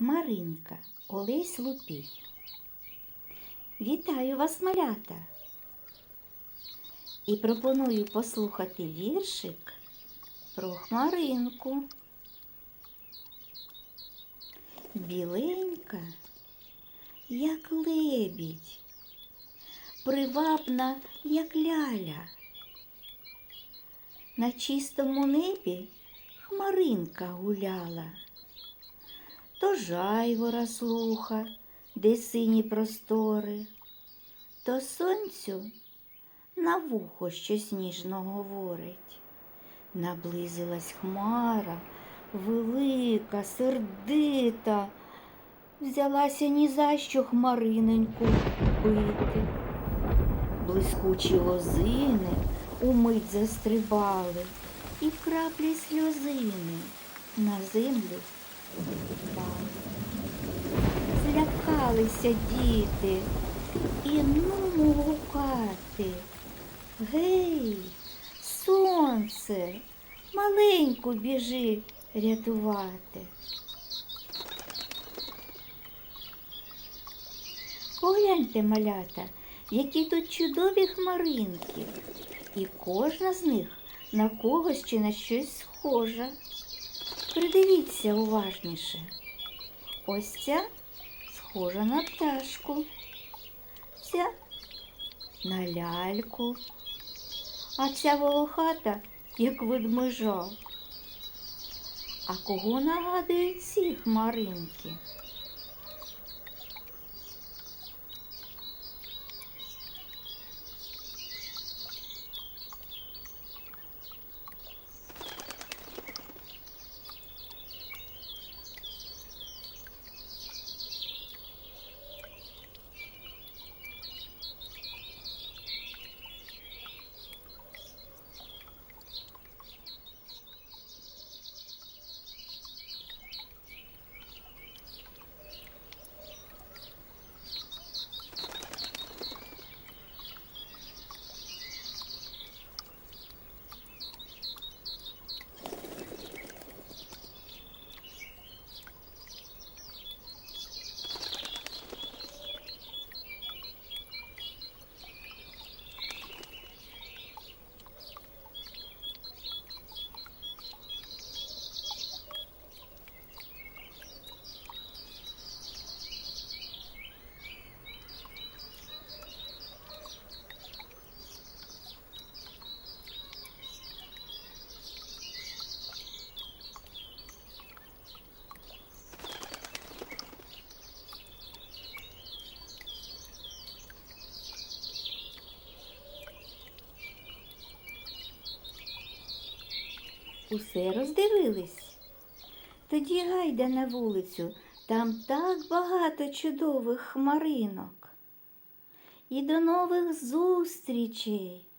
Хмаринка Олесь Лупій. Вітаю вас, малята! І пропоную послухати віршик про хмаринку. Біленька, як лебідь, привабна, як ляля. На чистому небі хмаринка гуляла, то жайвора слуха, де сині простори, то сонцю на вухо щось ніжно говорить. Наблизилась хмара, велика, сердита, взялася ні за що хмариненьку бити. Блискучі лозини умить застрибали, і краплі сльозини на землю Злякалися діти і ну гукати. Гей, сонце, маленьку біжи рятувати. Погляньте, малята, які тут чудові хмаринки, і кожна з них на когось чи на щось схожа. Придивіться уважніше. Ось ця схожа на пташку, ця на ляльку, а ця волохата, як ведмежа. А кого нагадують ці хмаринки? Усе роздивились? Тоді гайда на вулицю, там так багато чудових хмаринок. І до нових зустрічей!